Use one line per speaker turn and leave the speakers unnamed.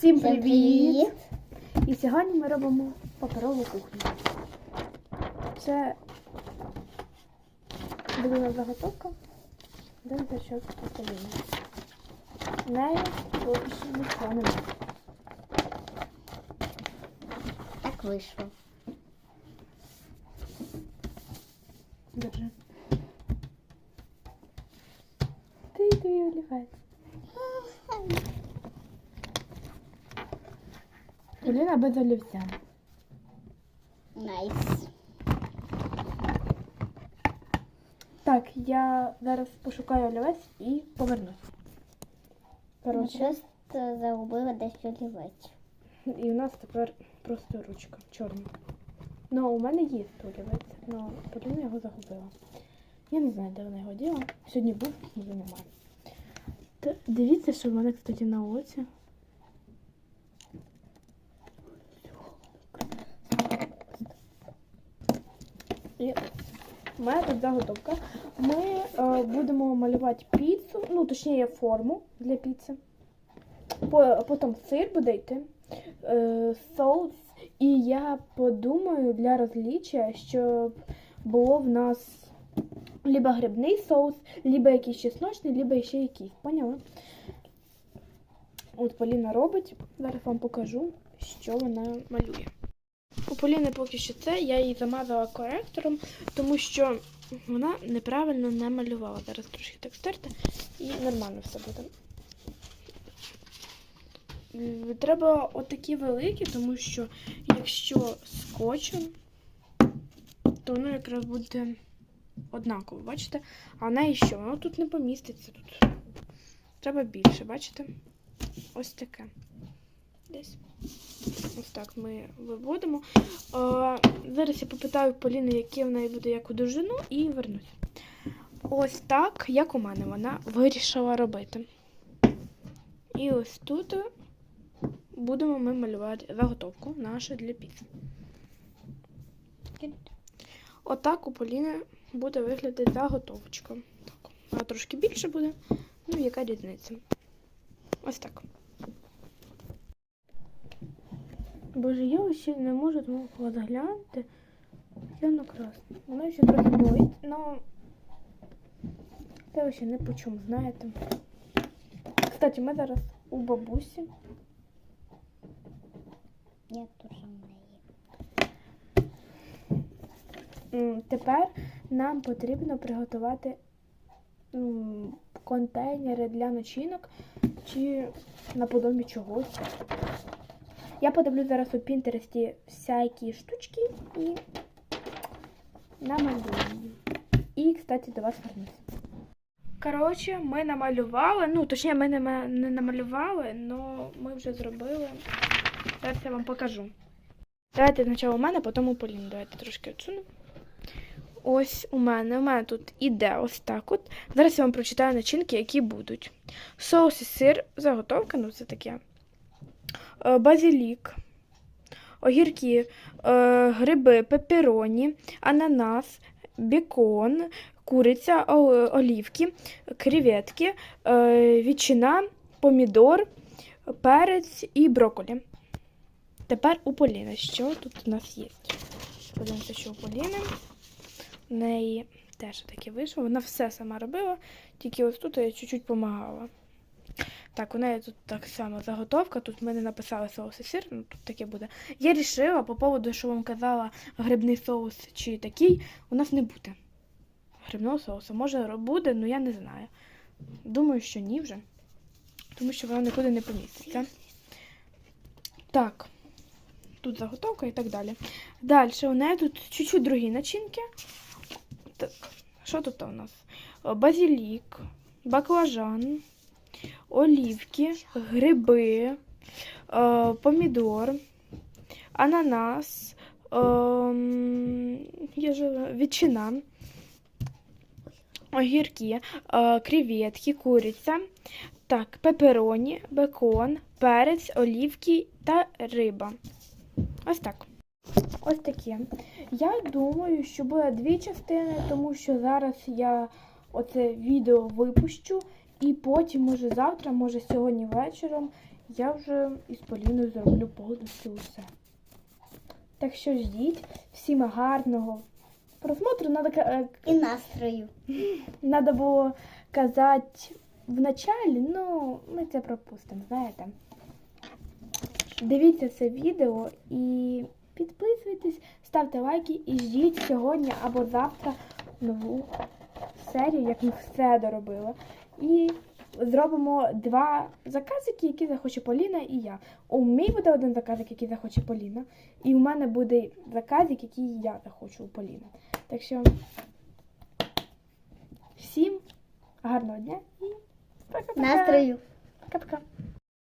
Всім привіт! І сьогодні ми робимо паперову кухню. Це буде заготовка. Дивіться, що поставимо. В неї поки що нічого немає.
Так вийшло.
Держи. Ти твій олівець. Поліна без олівця.
Найс.
Так, я зараз пошукаю олівець і повернусь. Коротше,
Просто загубила десь олівець.
і у нас тепер просто ручка чорна. Ну, у мене є олівець, але Поліна його загубила. Я не знаю, де вона його діла. Сьогодні був, вже немає. Та дивіться, що в мене, кстати, на оці. І у мене тут заготовка. Ми е, будемо малювати піцу, ну, точніше, форму для піци. Потім сир буде йти, е, соус. І я подумаю для розліччя, щоб було в нас либо грибний соус, либо якийсь чесночний, либо ще якийсь. Поняли? От Поліна робить. Зараз вам покажу, що вона малює. У поки що це, я її замазала коректором, тому що вона неправильно не малювала. Зараз трошки так стерти і нормально все буде. Треба отакі великі, тому що якщо скотчем, то воно якраз буде однаково, бачите? А в неї що? Воно тут не поміститься. Тут треба більше, бачите? Ось таке. Десь. Ось так ми виводимо. А, зараз я попитаю Поліни, яке в неї буде яку довжину, і вернусь. Ось так, як у мене вона вирішила робити. І ось тут будемо ми малювати заготовку нашу для піци. Отак у Поліни буде виглядати заготовочка. Вона трошки більше буде, ну яка різниця. Ось так. Боже, я ще не можу тому глянути. Явно красно. Воно ще трохи болить, але це ще не по чому, знаєте. Кстати, ми зараз у бабусі.
Я теж в неї.
Тепер нам потрібно приготувати контейнери для начинок чи наподобі чогось. Я подивлю зараз у Пінтересті всякі штучки і намалюю. І, кстати, до вас вернусь. Коротше, ми намалювали, ну, точніше, ми не, не намалювали, але ми вже зробили. Зараз я вам покажу. Давайте спочатку у мене, потім у Поліни. Давайте трошки відсуну. Ось у мене. У мене тут іде ось так от. Зараз я вам прочитаю начинки, які будуть. Соус і сир, заготовка, ну це таке. Е, Базилік, огірки, е, гриби, пепероні, ананас, бекон, куриця, олівки, креветки, е, ветчина, помідор, перець і брокколі. Тепер у Поліни. Що тут у нас є? Подивимося, що у Поліни. В неї теж таке вийшло. Вона все сама робила, тільки ось тут я чуть-чуть допомагала. Так, у неї тут так само заготовка. Тут ми не написали соус і сир, ну тут таке буде. Я рішила по поводу, що вам казала грибний соус чи такий, у нас не буде. Грибного соусу. Може буде, але я не знаю. Думаю, що ні вже. Тому що воно нікуди не поміститься. Так. Тут заготовка і так далі. Далі у неї тут чуть-чуть другі начинки. Так, що тут у нас? Базилік, баклажан, олівки, гриби, е, помідор, ананас, ем, ветчина, огірки, е, креветки, куриця, так, пепероні, бекон, перець, олівки та риба. Ось так. Ось таке. Я думаю, що буде дві частини, тому що зараз я оце відео випущу, і потім, може, завтра, може, сьогодні вечором я вже із Поліною зроблю повністю усе. Так що ждіть всім гарного просмотру. Надо, е,
І настрою.
надо було казати в началі, ну ми це пропустимо, знаєте. Дивіться це відео і підписуйтесь, ставте лайки і ждіть сьогодні або завтра нову серію, як ми все доробили. І зробимо два заказики, які захоче Поліна і я. У мій буде один заказик, який захоче Поліна, і у мене буде заказик, який я захочу у Поліни. Так що всім гарного дня і пока-пока.
Настрою.
Пока-пока.